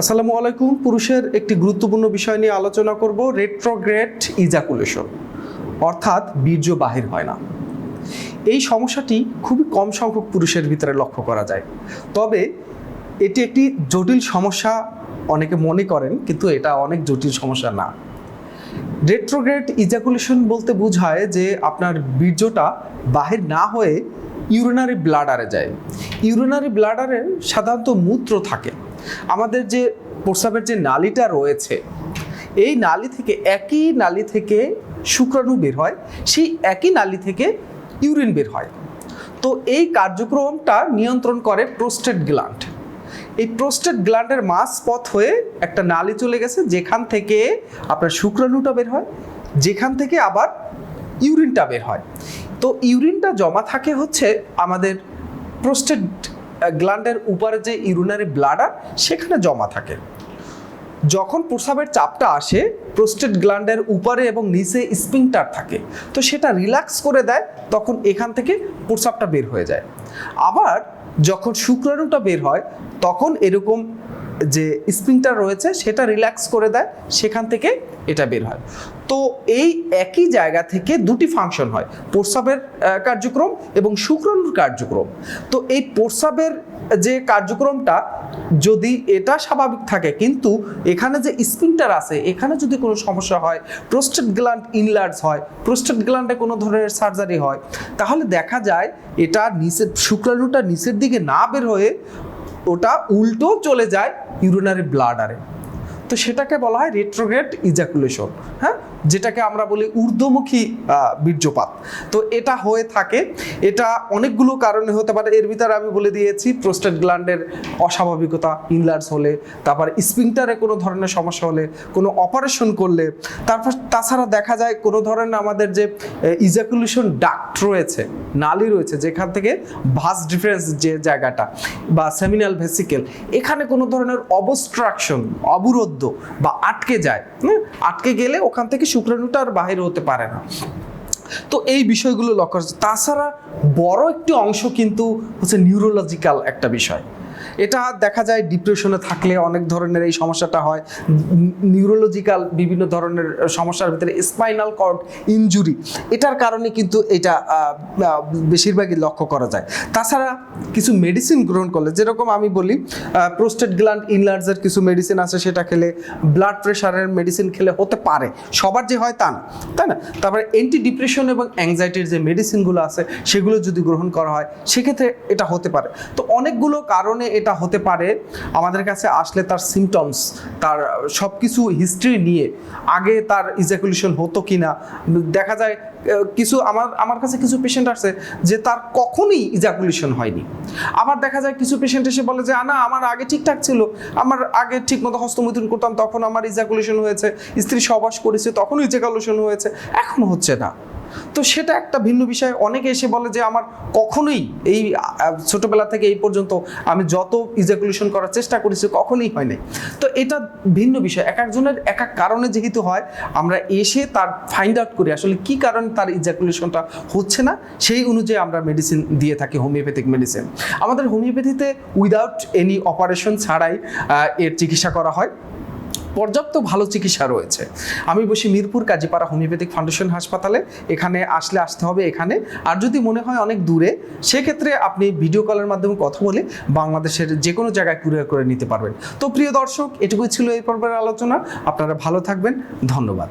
আসসালামু আলাইকুম। পুরুষের একটি গুরুত্বপূর্ণ বিষয় নিয়ে আলোচনা করব রেট্রোগ্রেড ইজাকুলেশন অর্থাৎ বীর্য বাহির হয় না। এই সমস্যাটি খুবই কম সংখ্যক পুরুষের ভিতরে লক্ষ্য করা যায়। তবে এটি একটি জটিল সমস্যা অনেকে মনে করেন, কিন্তু এটা অনেক জটিল সমস্যা না। রেট্রোগ্রেড ইজাকুলেশন বলতে বোঝায় যে আপনার বীর্যটা বাহির না হয়ে ইউরিনারি ব্লাডারে যায়। ইউরিনারি ব্লাডারে সাধারণত মূত্র থাকে। আমাদের যে প্রস্রাবের যে নালীটা রয়েছে, এই নালী থেকে একই নালী থেকে শুক্রাণু বের হয়, সেই একই নালী থেকে ইউরিন বের হয়। তো এই কার্যক্রমটা নিয়ন্ত্রণ করে প্রোস্টেট গ্ল্যান্ড। এই প্রোস্টেট গ্ল্যান্ডের মাস পথ হয়ে একটা নালী চলে গেছে, যেখান থেকে আপনার শুক্রাণুটা বের হয়, যেখান থেকে আবার ইউরিনটা বের হয়। তো ইউরিনটা জমা থাকে হচ্ছে আমাদের প্রোস্টেট গ্ল্যান্ডের উপরে যে ইউরিনারি ব্লাডার, সেখানে জমা থাকে। যখন প্রস্রাবের চাপটা আসে, প্রোস্টেট গ্ল্যান্ডের উপরে এবং নিচে স্পিংটার থাকে। তো সেটা রিল্যাক্স করে দেয়, তখন এখান থেকে প্রস্রাবটা বের হয়ে যায়। আবার যখন শুক্রাণুটা বের হয়, তখন এরকম যে স্প্রিংটার রয়েছে সেটা রিল্যাক্স করে দেয়, সেখান থেকে এটা বের হয়। তো এই একই জায়গা থেকে দুটি ফাংশন হয়, প্রস্রাবের কার্যক্রম এবং শুক্রাণুর কার্যক্রম। তো এই প্রস্রাবের যে কার্যক্রমটা, যদি এটা স্বাভাবিক থাকে, কিন্তু এখানে যে স্পিংটার আছে, এখানে যদি কোনো সমস্যা হয় প্রোস্টেট গ্ল্যান্ড ইনলার্জ হয় প্রোস্টেট গ্ল্যান্ডে কোনো ধরনের সার্জারি হয়, তাহলে দেখা যায় এটা নিচের, শুক্রাণুটা নিচের দিকে না বের হয়ে ওটা উল্টো চলে যায় ইউরিনারি ব্লাডারে। তো সেটাকে বলা হয় রেট্রোগ্রেড ইজাকুলেশন হ্যাঁ? যেটাকে আমরা বলি ঊর্ধ্বমুখী বীর্যপাত। তো এটা হয়ে থাকে। এটা অনেকগুলো কারণে হতে পারে। এর ভিতরে আমি বলে দিয়েছি, প্রোস্টেট গ্ল্যান্ডের অস্বাভাবিকতা ইনলার্স হলে, তারপর স্পিংটারে কোনো ধরনের সমস্যা হলে, কোনো অপারেশন করলে, তারপর তাছাড়া দেখা যায় কোনো ধরনের আমাদের যে ইজাকুলেশন ডাক্ট রয়েছে, নালি রয়েছে, যেখান থেকে ভাস ডিফারেন্স যে জায়গাটা, বা সেমিনাল ভেসিকেল এখানে কোনো ধরনের অবস্ট্রাকশন অবরুদ্ধ বা আটকে যায়? আটকে গেলে ওখান থেকে শুক্রাণুটা আর বাহির হতে পারে না। তো এই বিষয়গুলো লক্ষ্য তাছাড়া বড় একটি অংশ কিন্তু হচ্ছে নিউরোলজিক্যাল একটা বিষয়। এটা দেখা যায় ডিপ্রেশনে থাকলে অনেক ধরনের এই সমস্যাটা হয়। নিউরোলজিক্যাল বিভিন্ন ধরনের সমস্যার ভিতরে স্পাইনাল কর্ড ইনজুরি, এটার কারণে কিন্তু এটা বেশিরভাগই লক্ষ্য করা যায়। তাছাড়া কিছু মেডিসিন গ্রহণ করলে, যেরকম আমি বলি প্রোস্টেট গ্ল্যান্ড ইনলার্জের কিছু মেডিসিন আছে, সেটা খেলে ব্লাড প্রেশারের মেডিসিন খেলে হতে পারে। সবার যে হয় তা না, তাই না? তারপরে অ্যান্টি ডিপ্রেশন এবং অ্যাংজাইটির যে মেডিসিনগুলো আছে, সেগুলো যদি গ্রহণ করা হয়, সেক্ষেত্রে এটা হতে পারে। তো অনেকগুলো কারণে এটা হতে পারে, আমাদের কাছে আসলে তার সিমটমস তার সব কিছু হিস্ট্রি নিয়ে আগে তার ইজাকুলেশন হতো কি না দেখা যায় কিছু আমার আমার কাছে কিছু পেশেন্ট আছে যে তার কখনোই ইজাকুলেশন হয়নি। আবার দেখা যায় কিছু পেশেন্ট এসে বলে যে না, আমার আগে ঠিকঠাক ছিল, আমার আগে ঠিক মতো হস্তমৈথুন করতাম, তখন আমার ইজাকুলেশন হয়েছে, স্ত্রী সবাস করেছে, তখনও ইজাকুলেশন হয়েছে, এখন হচ্ছে না। তো সেটা একটা ভিন্ন বিষয়। অনেকে এসে বলে যে, আমার কখনোই এই ছোটবেলা থেকে এই পর্যন্ত আমি যত ইজাকুলেশন করার চেষ্টা করেছি, কখনোই হয় নাই তো এটা ভিন্ন বিষয়। এক একজনের এক এক কারণে যেহেতু হয়, আমরা এসে তার ফাইন্ড আউট করি আসলে কি কারণে তার ইজাকুলেশনটা হচ্ছে না, সেই অনুযায়ী আমরা মেডিসিন দিয়ে থাকি হোমিওপ্যাথিক মেডিসিন আমাদের হোমিওপ্যাথিতে উইদাউট এনি অপারেশন ছাড়াই এর চিকিৎসা করা হয়। পর্যাপ্ত ভালো চিকিৎসা রয়েছে। আমি বসি মিরপুর কাজীপাড়া হোমিওপ্যাথিক ফাউন্ডেশন হাসপাতালে। এখানে আসলে আসতে হবে এখানে। আর যদি মনে হয় অনেক দূরে, সেক্ষেত্রে আপনি ভিডিও কলের মাধ্যমে কথা বলে বাংলাদেশের যে কোনো জায়গায় কুরিয়ার করে নিতে পারবেন। তো প্রিয় দর্শক, এটুকুই ছিল এই পর্বের আলোচনা। আপনারা ভালো থাকবেন। ধন্যবাদ।